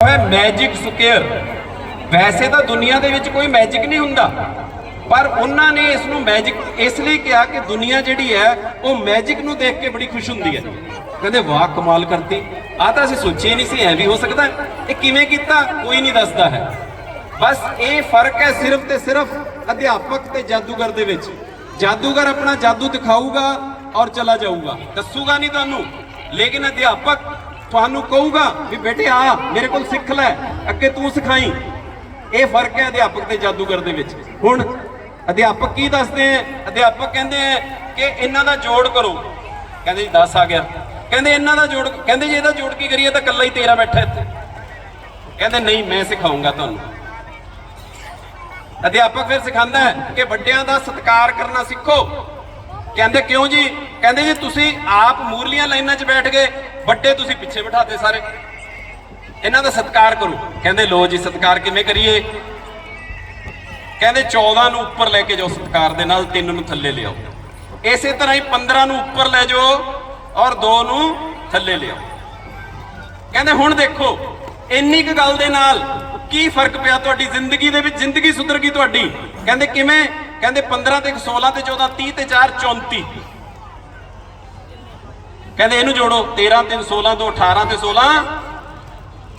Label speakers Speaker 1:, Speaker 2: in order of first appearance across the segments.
Speaker 1: ਹੈ magic square ਵੈਸੇ ਤਾਂ ਦੁਨੀਆ ਦੇ ਵਿੱਚ ਕੋਈ ਮੈਜਿਕ ਨਹੀਂ ਹੁੰਦਾ, ਪਰ ਉਹਨਾਂ ਨੇ ਇਸ ਨੂੰ ਮੈਜਿਕ ਇਸ ਲਈ ਕਿਹਾ ਕਿ ਦੁਨੀਆ ਜਿਹੜੀ ਹੈ, ਉਹ ਮੈਜਿਕ ਨੂੰ ਦੇਖ ਕੇ ਬੜੀ ਖੁਸ਼ ਹੁੰਦੀ ਹੈ। ਕਹਿੰਦੇ, ਵਾਹ, ਕਮਾਲ ਕਰਤੀ। ਆ ਤਾਂ ਅਸੀਂ ਸੋਚਿਆ ਨਹੀਂ ਸੀ ਐ ਵੀ ਹੋ ਸਕਦਾ ਇਹ ਕਿਵੇਂ ਕੀਤਾ, ਕੋਈ ਨਹੀਂ ਦੱਸਦਾ ਹੈ। ਬਸ ਇਹ ਫ਼ਰਕ ਹੈ ਸਿਰਫ ਤੇ ਸਿਰਫ ਅਧਿਆਪਕ ਤੇ ਜਾਦੂਗਰ ਦੇ ਵਿੱਚ। ਜਾਦੂਗਰ ਆਪਣਾ ਜਾਦੂ ਦਿਖਾਊਗਾ ਔਰ ਚਲਾ ਜਾਊਗਾ। ਦੱਸੂਗਾ ਨਹੀਂ ਤੁਹਾਨੂੰ, ਲੇਕਿਨ ਅਧਿਆਪਕ ਤੁਹਾਨੂੰ ਕਹੂਗਾ ਵੀ ਬੇਟੇ ਆ, ਮੇਰੇ ਕੋਲ ਸਿੱਖ ਲੈ, ਅੱਗੇ ਤੂੰ ਸਿਖਾਈ। ਇਹ ਫ਼ਰਕ ਹੈ ਅਧਿਆਪਕ ਤੇ ਜਾਦੂਗਰ ਦੇ ਵਿੱਚ। ਹੁਣ ਅਧਿਆਪਕ ਕੀ ਦੱਸਦੇ ਆ? ਅਧਿਆਪਕ ਕਹਿੰਦੇ ਆ ਕਿ ਇਹਨਾਂ ਦਾ ਜੋੜ ਕਰੋ। ਕਹਿੰਦੇ ਜੀ 10 ਆ ਗਿਆ। ਕਹਿੰਦੇ ਇਹਨਾਂ ਦਾ ਜੋੜ, ਕਹਿੰਦੇ ਜੀ ਇਹਦਾ ਜੋੜ ਕੀ ਕਰੀਏ, ਤਾਂ ਇਕੱਲਾ ਹੀ 13 ਬੈਠਾ ਇੱਥੇ। ਕਹਿੰਦੇ ਨਹੀਂ, ਮੈਂ ਸਿਖਾਉਂਗਾ ਤੁਹਾਨੂੰ। ਅਧਿਆਪਕ ਫਿਰ ਸਿਖਾਉਂਦਾ ਹੈ ਕਿ ਵੱਡਿਆਂ ਦਾ ਸਤਿਕਾਰ ਕਰਨਾ ਸਿੱਖੋ। ਕਹਿੰਦੇ ਕਿਉਂ ਜੀ? ਕਹਿੰਦੇ ਜੀ ਤੁਸੀਂ ਆਪ ਮੂਰਲੀਆਂ ਲਾਈਨਾਂ 'ਚ ਬੈਠ ਗਏ ਵੱਡੇ ਤੁਸੀਂ ਪਿੱਛੇ ਬਿਠਾਤੇ ਸਾਰੇ। ਇਹਨਾਂ ਦਾ ਸਤਿਕਾਰ ਕਰੋ। ਕਹਿੰਦੇ ਲੋ ਜੀ, ਸਤਿਕਾਰ ਕਿਵੇਂ ਕਰੀਏ? ਕਹਿੰਦੇ 14 ਨੂੰ ਉੱਪਰ ਲੈ ਕੇ ਜਾਓ ਸਤਿਕਾਰ ਦੇ ਨਾਲ 3 ਨੂੰ ਥੱਲੇ ਲਿਆਓ। ਇਸੇ ਤਰ੍ਹਾਂ ਹੀ 15 ਨੂੰ ਉੱਪਰ ਲੈ ਜਾਓ ਔਰ 2 ਨੂੰ ਥੱਲੇ ਲਿਆਓ। ਕਹਿੰਦੇ, ਹੁਣ ਦੇਖੋ, ਇੰਨੀ ਕੁ ਗੱਲ ਦੇ ਨਾਲ ਕੀ ਫ਼ਰਕ ਪਿਆ ਤੁਹਾਡੀ ਜ਼ਿੰਦਗੀ ਦੇ ਵਿੱਚ? ਜ਼ਿੰਦਗੀ ਸੁਧਰ ਗਈ ਤੁਹਾਡੀ। ਕਹਿੰਦੇ, ਕਿਵੇਂ? ਕਹਿੰਦੇ 15 ਤੇ 16 ਤੇ 14 30 ਤੇ 4 34 ਕਹਿੰਦੇ ਇਹਨੂੰ ਜੋੜੋ 13 ਤੇ 16 ਤੋਂ 18 ਤੇ 16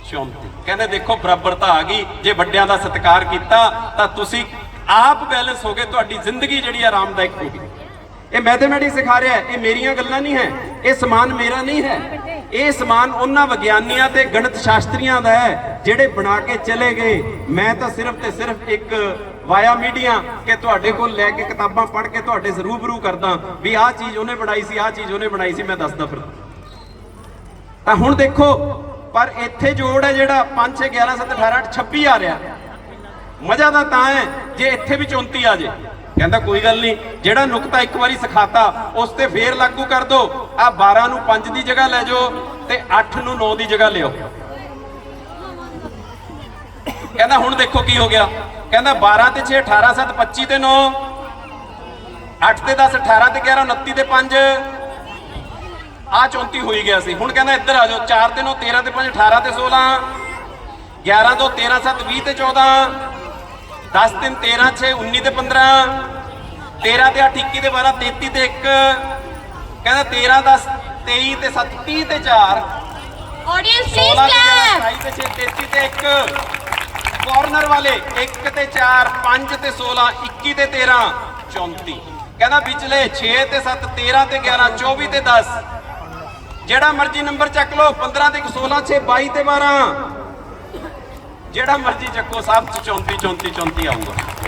Speaker 1: 34 ਕਹਿੰਦੇ ਦੇਖੋ ਬਰਾਬਰਤਾ ਆ ਗਈ। ਜੇ ਵੱਡਿਆਂ ਦਾ ਸਤਿਕਾਰ ਕੀਤਾ, ਤਾਂ ਤੁਸੀਂ ਆਪ ਬੈਲੈਂਸ ਹੋ ਗਏ, ਤੁਹਾਡੀ ਜ਼ਿੰਦਗੀ ਜਿਹੜੀ ਆਰਾਮਦਾਇਕ ਹੋ ਗਈ। ਇਹ ਮੈਥਮੈਟਿਕਸ ਸਿਖਾ ਰਿਹਾ, ਇਹ ਮੇਰੀਆਂ ਗੱਲਾਂ ਨਹੀਂ ਹੈ, ਇਹ ਸਮਾਨ ਮੇਰਾ ਨਹੀਂ ਹੈ। ਇਹ ਸਮਾਨ ਉਹਨਾਂ ਵਿਗਿਆਨੀਆਂ ਤੇ ਗਣਿਤ ਸ਼ਾਸਤਰੀਆਂ ਦਾ ਹੈ, ਜਿਹੜੇ ਬਣਾ ਕੇ ਚਲੇ ਗਏ। ਮੈਂ ਤਾਂ ਸਿਰਫ ਤੇ ਸਿਰਫ ਇੱਕ ਵਾਇਆ ਮੀਡੀਆ ਕਿ ਤੁਹਾਡੇ ਕੋਲ ਲੈ ਕੇ ਕਿਤਾਬਾਂ ਪੜ੍ਹ ਕੇ ਤੁਹਾਡੇ ਰੂਬਰੂ ਕਰਦਾ ਵੀ ਆਹ ਚੀਜ਼ ਉਹਨੇ ਬਣਾਈ ਸੀ, ਆਹ ਚੀਜ਼ ਉਹਨੇ ਬਣਾਈ ਸੀ, ਮੈਂ ਦੱਸਦਾ ਫਿਰ। ਤਾਂ ਹੁਣ ਦੇਖੋ, ਪਰ ਇੱਥੇ ਜੋੜ ਹੈ ਜਿਹੜਾ 5 6 11 7 18 26 ਆ ਰਿਹਾ। ਮਜ਼ਾ ਤਾਂ ਤਾਂ ਹੈ ਜੇ ਇੱਥੇ ਵੀ 34 ਆ ਜੇ। ਕਹਿੰਦਾ ਕੋਈ ਗੱਲ ਨਹੀਂ, ਜਿਹੜਾ ਨੁਕਤਾ ਇੱਕ ਵਾਰੀ ਸਿਖਾਤਾ, ਉਸ ਤੇ ਫੇਰ ਲਾਗੂ ਕਰ ਦੋ। ਆ 12 ਨੂੰ 5 ਦੀ ਜਗ੍ਹਾ ਲੈ ਜਾਓ ਤੇ 8 ਨੂੰ 9 ਦੀ ਜਗ੍ਹਾ ਲਿਓ ਕਹਿੰਦਾ ਹੁਣ ਦੇਖੋ ਕੀ ਹੋ ਗਿਆ। ਕਹਿੰਦਾ 12 ਤੇ 6 18 7 25 ਤੇ 9 8 ਤੇ 10 18 ਤੇ 11 29 ਤੇ 5 ਆ 34 ਹੋਈ ਗਿਆ ਸੀ। ਹੁਣ ਕਹਿੰਦਾ ਇੱਧਰ ਆ ਜਾਓ। 4 ਤੇ 9 13 ਤੇ 5 18 ਤੇ 16 11 ਤੋਂ 13 7 20 ਤੇ 14 10 3 13 6 19 ਤੇ 15 13 ਤੇ 8 21 ਤੇ 12 33 ਤੇ 1 ਕਹਿੰਦਾ 13 10 23 ਤੇ 7 30 ਤੇ 4
Speaker 2: Audience,
Speaker 1: 16
Speaker 2: please
Speaker 1: ਤੇ 11
Speaker 2: clap.
Speaker 1: 27 ਤੇ 6 33 ਤੇ 1 ਕਾਰਨਰ ਵਾਲੇ 1 ਤੇ 4 5 ਤੇ 16 21 ਤੇ 13 34 ਕਹਿੰਦਾ ਵਿਚਲੇ 6 ਤੇ 7 13 ਤੇ 11 24 ਤੇ 10 ਜਿਹੜਾ ਮਰਜ਼ੀ ਨੰਬਰ ਚੱਕ ਲਓ 15 ਤੇ 16 6 22 ਤੇ 12 ਜਿਹੜਾ ਮਰਜ਼ੀ ਚੱਕੋ, ਸਭ ਚ 34 34 34 ਆਊਗਾ।